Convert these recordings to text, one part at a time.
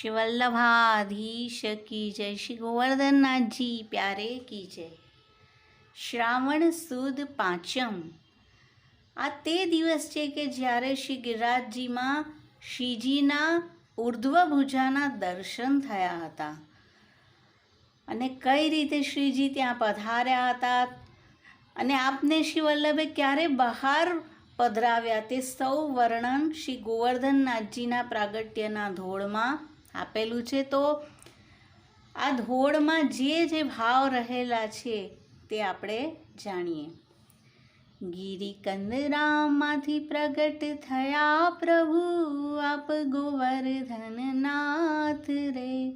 શ્રી કી જય શ્રી ગોવર્ધનનાથજી પ્યારે કી જય શ્રાવણ સુદ પાંચમ આ તે દિવસ છે કે જ્યારે શ્રી ગિરિરાજજીમાં શ્રીજીના ઉર્ધ્વ ભુજાના દર્શન થયા હતા અને કઈ રીતે શ્રીજી ત્યાં પધાર્યા હતા? અને આપને શ્રી વલ્લભે ક્યારે બહાર પધરાવ્યા? તે સૌ વર્ણન શ્રી ગોવર્ધનનાથજીના પ્રાગટ્યના ધોળમાં આપેલું છે. તો આ ધોળમાં જે જે ભાવ રહેલા છે તે આપણે જાણીએ. ગિરિકંદરામાંથી પ્રગટ થયા પ્રભુ, આપ ગોવર્ધન નાથ રે.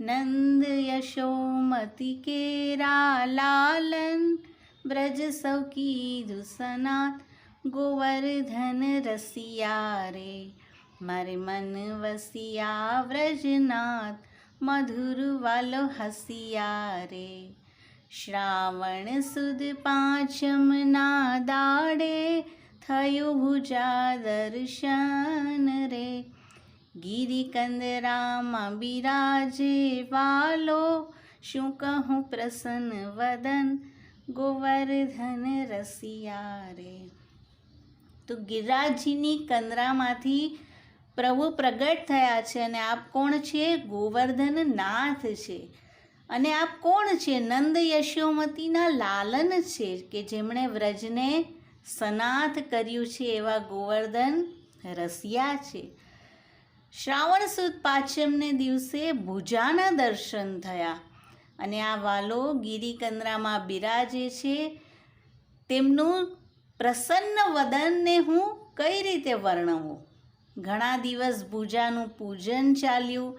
નંદ યશોમતી કેરા, લાલન, બ્રજ સૌ કીધું સનાત ગોવર્ધન રસિયા રે. મારે મન વસિયા વ્રજનાથ, મધુર વાલો હસિયા રે. શ્રાવણ સુદ પાંચમના દાડે થયું ભુજા દર્શન રે. ગિરિકંદરામાં બિરાજે વાલો, શું કહું પ્રસન્ન વદન ગોવર્ધન રસિયા રે. તો ગિરિરાજજીની કંદરામાંથી પ્રભુ પ્રગટ થયા છે અને આપ કોણ છે? ગોવર્ધન નાથ છે. અને આપ કોણ છે? નંદ યશોમતીના લાલન છે કે જેમણે વ્રજને સનાથ કર્યું છે એવા ગોવર્ધન રસિયા છે. શ્રાવણ સુદ પાંચમને દિવસે ભુજાના દર્શન થયા અને આ વાલો ગિરિકંદરામાં બિરાજે છે. તેમનું પ્રસન્ન વદનને હું કઈ રીતે વર્ણવું? ઘણા દિવસ ભૂજાનું પૂજન ચાલ્યું.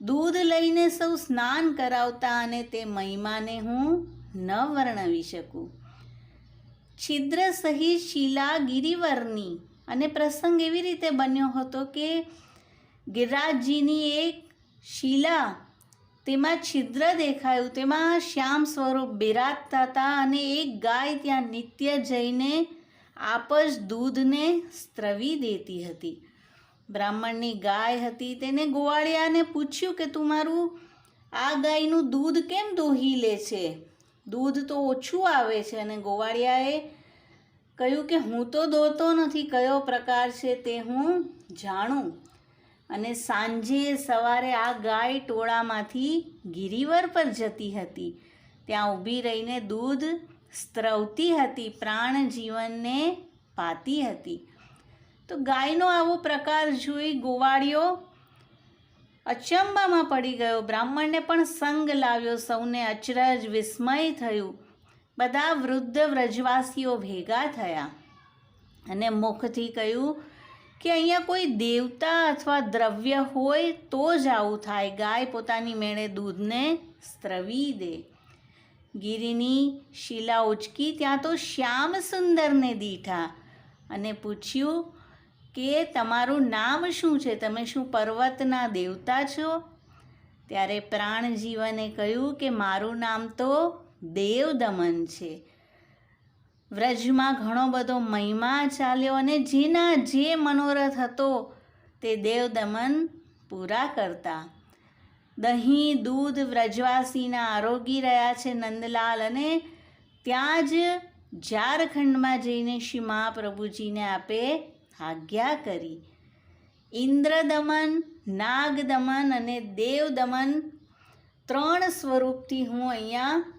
દૂધ લઈને સૌ સ્નાન કરાવતા અને તે મહિમાને હું ન વર્ણવી શકું. છિદ્ર સહિત શિલા ગિરિવરની અને પ્રસંગ એવી રીતે બન્યો હતો કે ગિરિરાજજીની એક શિલા તેમાં છિદ્ર દેખાયું. તેમાં શ્યામ સ્વરૂપ બિરાજતા હતા અને એક ગાય ત્યાં નિત્ય જઈને આપ જ દૂધને સ્ત્રવી દેતી હતી. બ્રાહ્મણની ગાય હતી તેને ગોવાળિયાને પૂછ્યું કે, તું મારું આ ગાયનું દૂધ કેમ દોહી લે છે? દૂધ તો ઓછું આવે છે. અને ગોવાળિયાએ કહ્યું કે, હું તો દોતો નથી. કયો પ્રકાર છે તે હું જાણું. અને સાંજે સવારે આ ગાય ટોળામાંથી ગિરિવર પર જતી હતી. ત્યાં ઊભી રહીને દૂધ સ્ત્રવતી હતી, પ્રાણ જીવનને પાતી હતી. તો ગાયનો આવો પ્રકાર જોઈ ગોવાળિયો અચંબામાં પડી ગયો. બ્રાહ્મણને પણ સંગ લાવ્યો. સૌને અચરજ વિસ્મય થયું. બધા વૃદ્ધ વ્રજવાસીઓ ભેગા થયા અને મુખથી કહ્યું કે અહીંયા કોઈ દેવતા અથવા દ્રવ્ય હોય તો જ આવું થાય. ગાય પોતાની મેળે દૂધને સ્ત્રવી દે. ગિરિની શિલા ઉચકી ત્યાં તો શ્યામ સુંદરને દીઠા અને પૂછ્યું કે તમારું નામ શું છે? તમે શું પર્વતના દેવતા છો? ત્યારે પ્રાણજીવને કહ્યું કે મારું નામ તો દેવદમન છે. વ્રજમાં ઘણો બધો મહિમા ચાલ્યો અને જેના જે મનોરથ હતો તે દેવદમન પૂરા કરતા. દહીં, દૂધ, વ્રજવાસીના આરોગી રહ્યા છે નંદલાલ અને ત્યાં જ ઝારખંડમાં જઈને શ્રી મહાપ્રભુજીને આપે આજ્ઞા કરી. ઇન્દ્રદમન, નાગદમન અને દેવદમન ત્રણ સ્વરૂપથી હું અહીંયા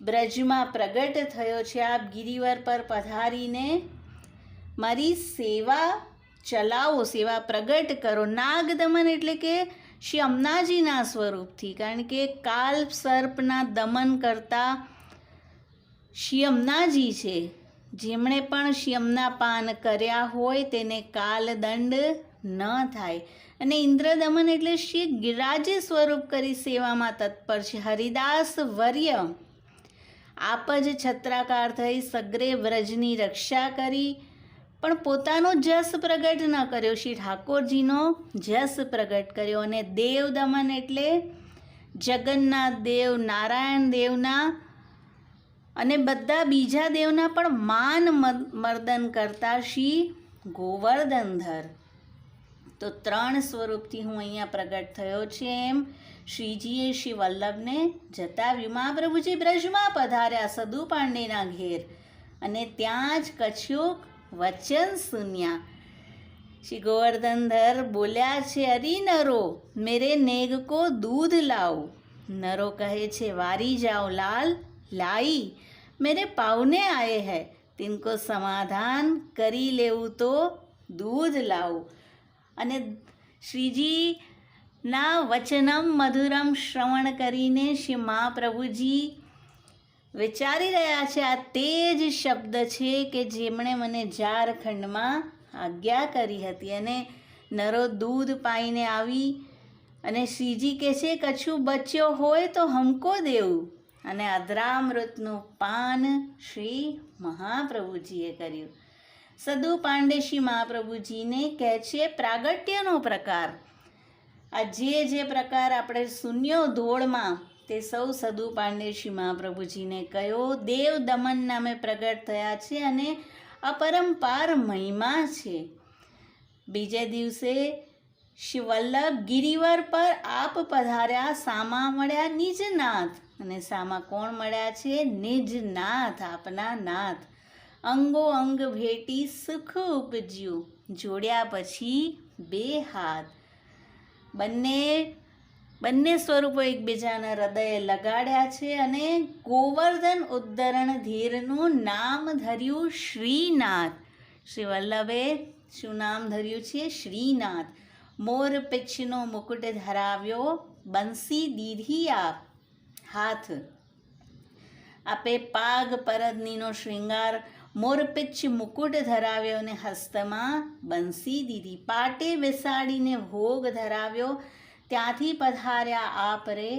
બ્રજમાં પ્રગટ થયો છે. આપ ગિરિવર પર પધારીને મારી સેવા ચલાવો, સેવા પ્રગટ કરો. નાગદમન એટલે કે શ્રી અમનાજીના સ્વરૂપથી, કારણ કે કાલ સર્પના દમન કરતા શ્રી અમનાજી છે. જેમણે પણ શ્યમના પાન કર્યા હોય તેને કાલદંડ ન થાય. અને ઇન્દ્રદમન એટલે શ્રી ગિરાજે સ્વરૂપ કરી સેવામાં તત્પર છે. હરિદાસ વર્ય આપ જ છત્રાકાર થઈ સગ્રે વ્રજની રક્ષા કરી પણ પોતાનો જસ પ્રગટ ન કર્યો. શ્રી ઠાકોરજીનો જસ પ્રગટ કર્યો અને દેવ દમન એટલે જગન્નાથ દેવ, નારાયણ દેવના અને બધા બીજા દેવના પણ માન મર્દન કરતા શ્રી ગોવર્ધનધર. તો ત્રણ સ્વરૂપથી હું અહીંયા પ્રગટ થયો છે એમ શ્રીજીએ શ્રી વલ્લભને જતાવ્યું. મહાપ્રભુજી બ્રજમાં પધાર્યા સદુ પાંડેના ઘેર અને ત્યાં જ કછુક વચન સુન્યા. શ્રી ગોવર્ધનધર બોલ્યા છે, અરી નરો, મેરે નેગ કો દૂધ લાવો. નરો કહે છે, વારી જાઓ લાલ, લાઈ, મેરે પાવને આયે હૈ. તિનકો સમાધાન કરી લેવું તો દૂધ લાવું. અને શ્રીજીના વચનમ મધુરમ શ્રવણ કરીને શ્રી મહાપ્રભુજી વિચારી રહ્યા છે, આ તે જ શબ્દ છે કે જેમણે મને ઝારખંડમાં આજ્ઞા કરી હતી અને નરો દૂધ પાઈને આવી અને શ્રીજી કહે છે, કછું બચ્યો હોય તો હમકો દેવું. અને અદ્રામૃતનું પાન શ્રી મહાપ્રભુજીએ કર્યું. સદુ પાંડેશી મહાપ્રભુજીને કહે છે, પ્રાગટ્યનો પ્રકાર. આ જે જે પ્રકાર આપણે શૂન્યો ધોળમાં તે સૌ સદુ પાંડેશી મહાપ્રભુજીને કયો દેવ દમન નામે પ્રગટ થયા છે અને અપરંપાર મહિમા છે. બીજે દિવસે શ્રી વલ્લભ ગિરિવર પર આપ પધાર્યા, સામા મળ્યા નિજનાથ. અને સામા કોણ મળ્યા છે? નિજનાથ, આપના નાથ. અંગો અંગ ભેટી સુખ ઉપજ્યું. જોડ્યા પછી બે હાથ. બંને બંને સ્વરૂપો એકબીજાના હૃદયે લગાડ્યા છે અને ગોવર્ધન ઉદ્ધરણ ધીરનું નામ ધર્યું શ્રીનાથ. શ્રી વલ્લભે શું નામ ધર્યું છે? શ્રીનાથ. મોર પિચ્છનો મુકુટ ધરાવ્યો, બંસી દીધી આપ. હાથ. આપે પાગ પરદનીનો શૃંગાર મોરપિચ્છ મુકુટ ધરાવ્યો અને હસ્તમાં બંસી દીધી. પાટે બેસાડીને ભોગ ધરાવ્યો ત્યાંથી પધાર્યા આપરે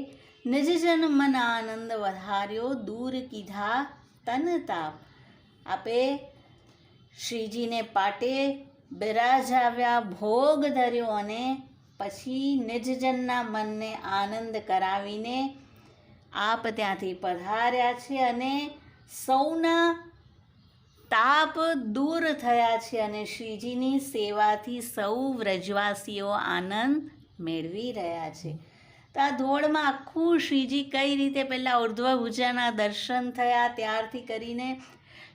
નિજજન મન આનંદ વધાર્યો દૂર કીધા તન તાપ આપે શ્રીજીને પાટે બિરાજાવ્યા ભોગ ધર્યો અને પછી નિજજનના મનને આનંદ કરાવીને આપ ત્યાંથી પધાર્યા છે અને સૌના તાપ દૂર થયા છે અને શ્રીજીની સેવાથી સૌ વ્રજવાસીઓ આનંદ મેળવી રહ્યા છે. તો આ ધોળમાં આખું શ્રીજી કઈ રીતે પહેલાં ઉર્ધ્વભુજાના દર્શન થયા? ત્યારથી કરીને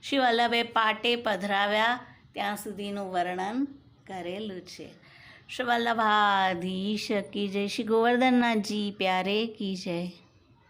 શ્રી વલ્લભે પાટે પધરાવ્યા. ત્યાં સુધીનું વર્ણન કરેલું છે. શ્રી વલ્લભાધીશ કી જય. શ્રી ગોવર્ધનનાથજી, પ્યારે કી જય.